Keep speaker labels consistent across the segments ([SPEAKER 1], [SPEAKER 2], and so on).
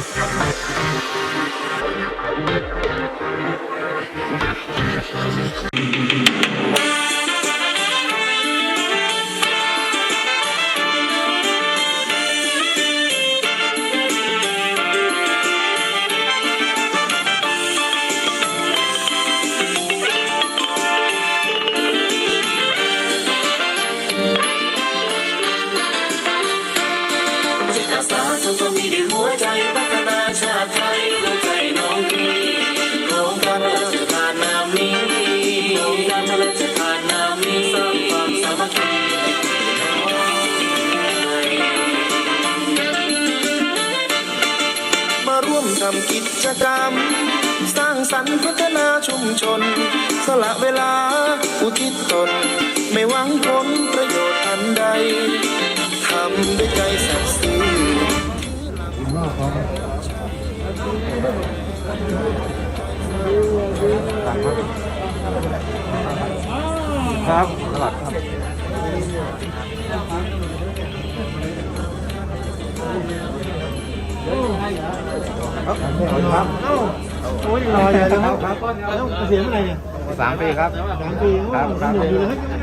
[SPEAKER 1] จิ ทำกิจกรรม สร้างสรรค์พัฒนาชุมชน สละเวลาอุทิศตน ไม่หวังผลประโยชน์อันใดทำด้วยใจสัตย์ซื่อ
[SPEAKER 2] ครับตลาดครับ ครับครับ
[SPEAKER 3] โอ้ยรออยู่นะครับครับแล้วเกษียณเมื่อไหร่เนี่ย
[SPEAKER 2] สามปีครับ
[SPEAKER 3] สามปี
[SPEAKER 2] ครับครับ
[SPEAKER 3] หนุ่มอยู่เลยเฮ้ยยังไ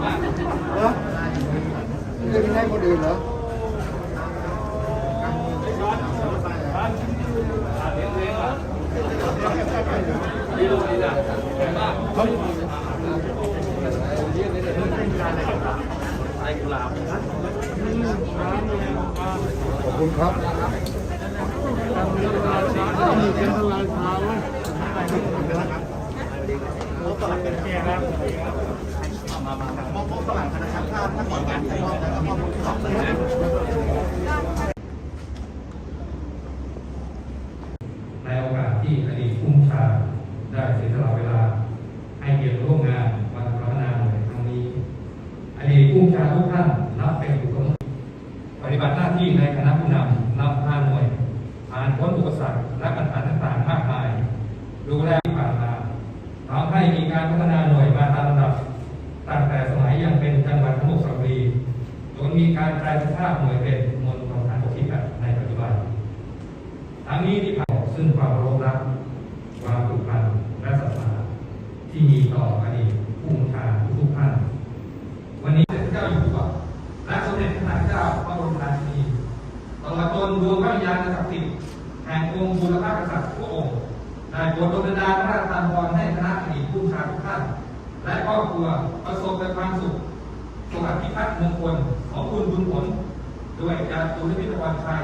[SPEAKER 2] มอบคุณครับ
[SPEAKER 3] มีเป็นทลายเท้า
[SPEAKER 4] ในโอกาสที่อดีตผู้บัญชาได้เสียสละเวลา ให้เกียรติร่วมงานวันพัฒนาหน่วยครั้งนี้ อดีตผู้บัญชาทุกท่านนับเป็นบุคคลปฏิบัติหน้าที่ในคณะผู้นำนำพาหน่วยผ่านพ้นอุปสรรคและปัญหาต่างๆมากมาย ดูแลที่ผ่านมาทำให้มีการพัฒนาหน่วยมาตามลำดับ ตั้งแต่สมัยยังเป็นจังหวัดสมุทรสาครจนมี การแปลสภาพหน่วยเป็นมณฑลฐานบกที่แปดในปัจจุบันทั้งนี้ที่ผ่านซึ่งความเคารพรักความผูกพันและศรัทธาที่มีต่ออดีตผู้บัญชาทุกท่านวันนี้พระเจ้าอยู่หัวและสมเด็จพระนางเจ้าพระบรมราชินีตลอดจนดวงพระวิญญาณศักดิ์สิทธิ์แห่งองค์บุรพากษัตริย์ทุกองค์ได้โปรดดลบันดาลพระราชทานพรให้คณะอดีตผู้บัญชาทุกท่าน และครอบครัวประสบแต่ความสุข สวัสดิพัฒน์มงคลของคุณบุญผลด้วยจาตุรพิธวันชัย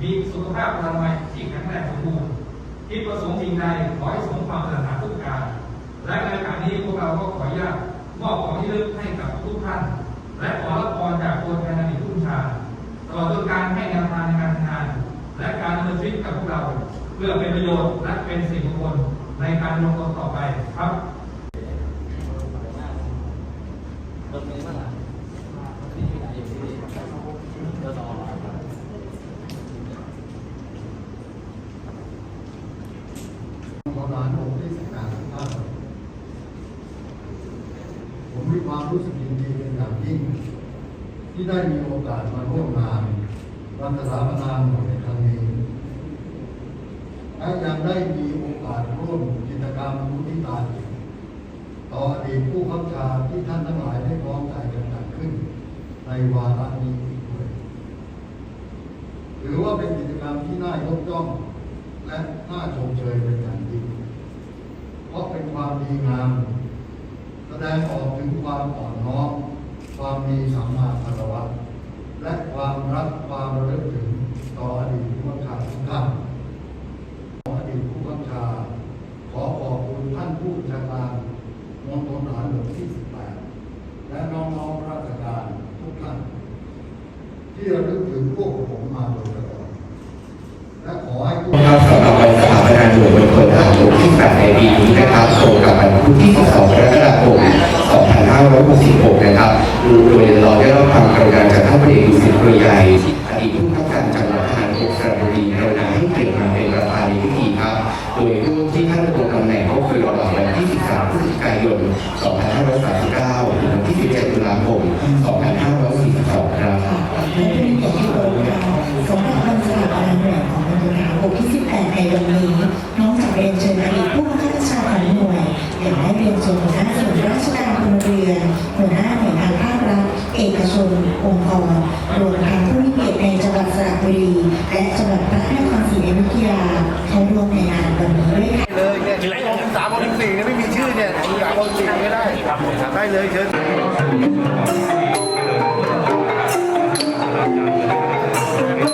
[SPEAKER 4] มีสุขภาพอนามัยที่แข็งแรงสมบูรณ์ที่ประสงค์สิ่งใดขอให้สมความปรารถนาทุกการ และในโอกาสนี้พวกเราก็ขออนุญาตมอบของที่ระลึกให้กับทุกท่าน และขอรับพรจากตัวแทนอดีตผู้ชาตลอดจนการให้แนวทางในการทำงาน และการดำเนินชีวิตกับพวกเรา เพื่อเป็นประโยชน์และเป็นสิ่งมงคลในการลงตนต่อไปครับ
[SPEAKER 2] ขอรานองค์ที่สิบแปดท่านผมมีความรู้สึกยินดีเป็นอย่างยิ่ง ที่ได้มีโอกาสมาร่วมงานวันสาปนาหน่วยในครั้งนี้และยังได้มีโอกาสร่วมกิจกรรมมุทิตาจิตต่ออดีตผู้ขับชาที่ท่านทั้งหลายได้พร้อมใจกันจัดขึ้น ในวาระนี้อีกด้วยถือว่าเป็นกิจกรรมที่น่ายกย่องและน่าชมเชยเป็นอย่างยิ่งเพราะเป็นความดีงาม แสดงออกถึงความอ่อนน้อม ความมีสัมมาคารวะและความรักความระลึกถึงต่ออดีตผู้บัญชาทุกท่านขออดีตผู้บัญชาขอขอบคุณท่านผู้บัญชาการมณฑลทหารบกที่ 18 และน้องๆราชการทุกท่าน ที่ระลึกถึงพวกผมมาโดยตลอดและขอให้พวก
[SPEAKER 5] ครับสำหรับวันสถาปนาหน่วยบนพลทหารบกที่ 8 ในปีนี้นะครับตรงกับวันพุธที่ 12กรกฎาคม 2566 นะครับ โดยเราได้รับความกรุณาจากท่านพระเอกดุสิตปรียายอดีตผู้บับการจังหวัดทารบกสระบุรีกรุณาให้เกียรติมาเป็นประธานในพิธีครับ โดยผู้ที่ท่านดำรงตำแหน่งก็คือระหว่างวันที่ 13พฤศจิกายน 2539 ถึงวันที่ 17ตุลาคม2542
[SPEAKER 3] องค์สามองค์
[SPEAKER 4] สี่ไม่ได้ได้เลยเชิญ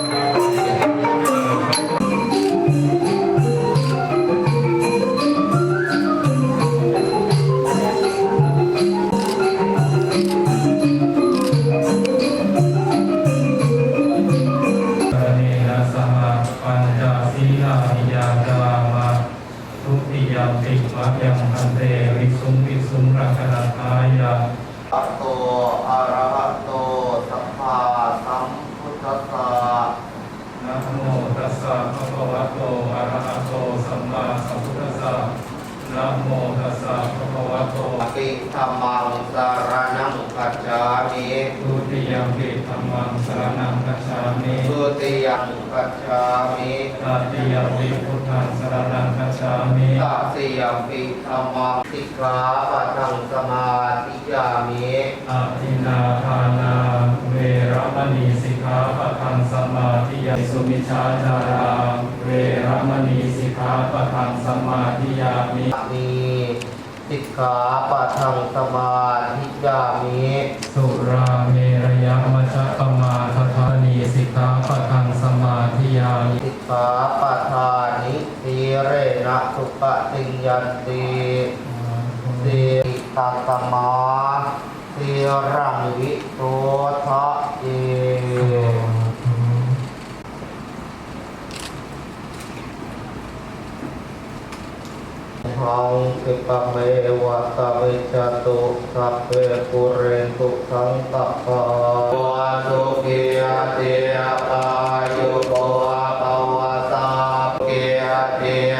[SPEAKER 6] ก วิสุงวิสุงรักนาทายะ
[SPEAKER 7] อะโตอะระหะโตสัมมาสัมพุทธัสสะ
[SPEAKER 6] นะโมตัสสะภะคะวะโตอะระหะโตสัมมาสัมพุทธัสสะนะโมตัสสะภะคะวะโต
[SPEAKER 7] อภิธรรมังสารนังกัจจามิ
[SPEAKER 6] ทุติยมปิธัมมัง สรณังคัจฉามิ
[SPEAKER 7] ทุติยังกัจจามิ
[SPEAKER 6] ตติยมปิพุทธังสรณังคัจฉามิ
[SPEAKER 7] ตติยังปิธรรมังสิกขาปะทังสมาธิยามิ
[SPEAKER 6] อะทินนาทานาเวรมณีสิกขาปะทังสมาธิยามิสุมิชฌาจาราเวรมณีสิกขาปะทังสมาธิยามิ
[SPEAKER 7] มีสิกขาปะทังสมาธิยามิ
[SPEAKER 6] สุราเมรยมัชฌะปมาทธานี สิกขาปะทังสมาธิยามิ
[SPEAKER 7] สิกขาปะทานิสีเรนะสุปติยันติสีตัสมาสีรังวิโตทะเย หังสิปะเมวะตะวิจตุสัพเพปุเรนตุสังตะปะวะสุขิยติอาปายุโกภวะตาเกียติ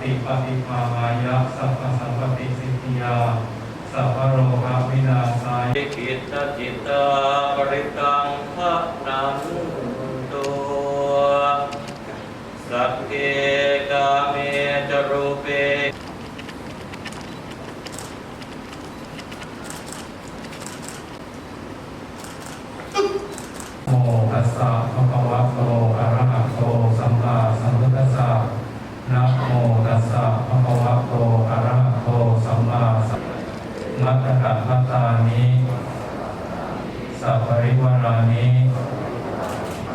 [SPEAKER 7] ติปฏิภาวา
[SPEAKER 6] ยะสัพพะสัพพะติสิทธิยาสัพพะโรหะวินาศาย
[SPEAKER 8] จิตจิตาปริตังภะนันตุสัพเพกาเมจรูปเป
[SPEAKER 6] โมตัสสะภะคะวะโตอะระหะโตสัมมาสัมพุทธัสสะนะโมตัสสะภะคะวะโตอะระหะโตสั มาสัมมัตตะพัตานิสัพปริวารานิ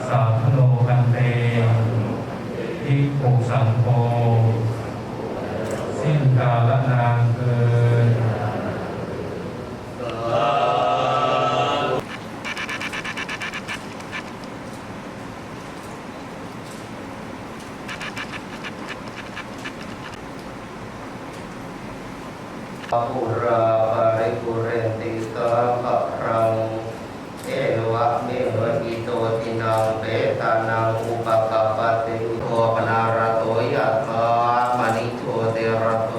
[SPEAKER 6] สาธโลกันเตทิปุสังโฆสิ้นกาลนานเกิน
[SPEAKER 7] ปุราปาริปุเรนติสาภะรังเอวะเมวะอิโตตินังเปตานังอุปกปปติโทปนารโตยะถามณิโทเตระโต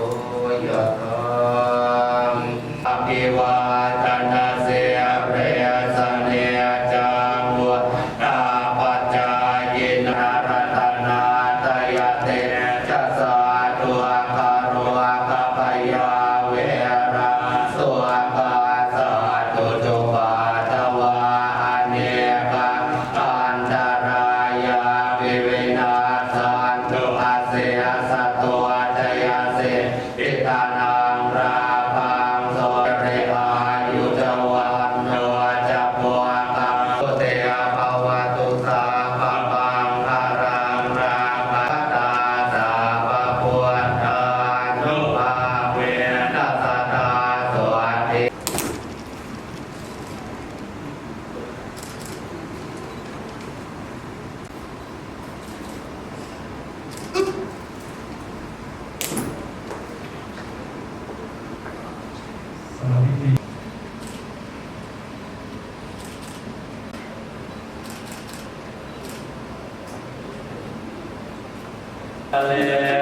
[SPEAKER 6] Hallelujah.